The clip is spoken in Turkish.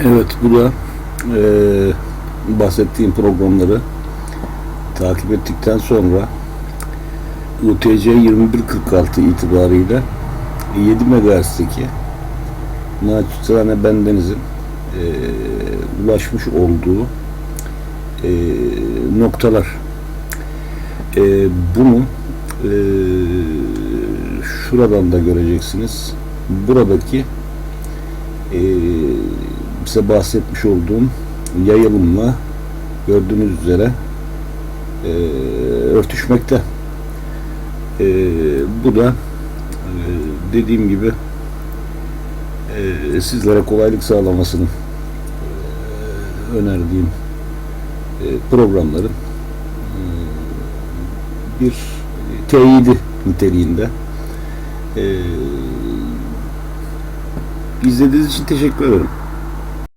Evet bu da eee, bahsettiğim programları takip ettikten sonra UTC 2146 itibarıyla 7 MHz'deki naçizane bendenizin eee, ulaşmış olduğu eee, noktalar. Eee, bunu eee, şuradan da göreceksiniz. Buradaki eee size bahsetmiş olduğum yayılımla gördüğünüz üzere eee, örtüşmekte. Eee, bu da eee, dediğim gibi eee, sizlere kolaylık sağlamasını eee, önerdiğim eee, programların eee, bir teyidi niteliğinde. Eee, izlediğiniz için teşekkür ederim.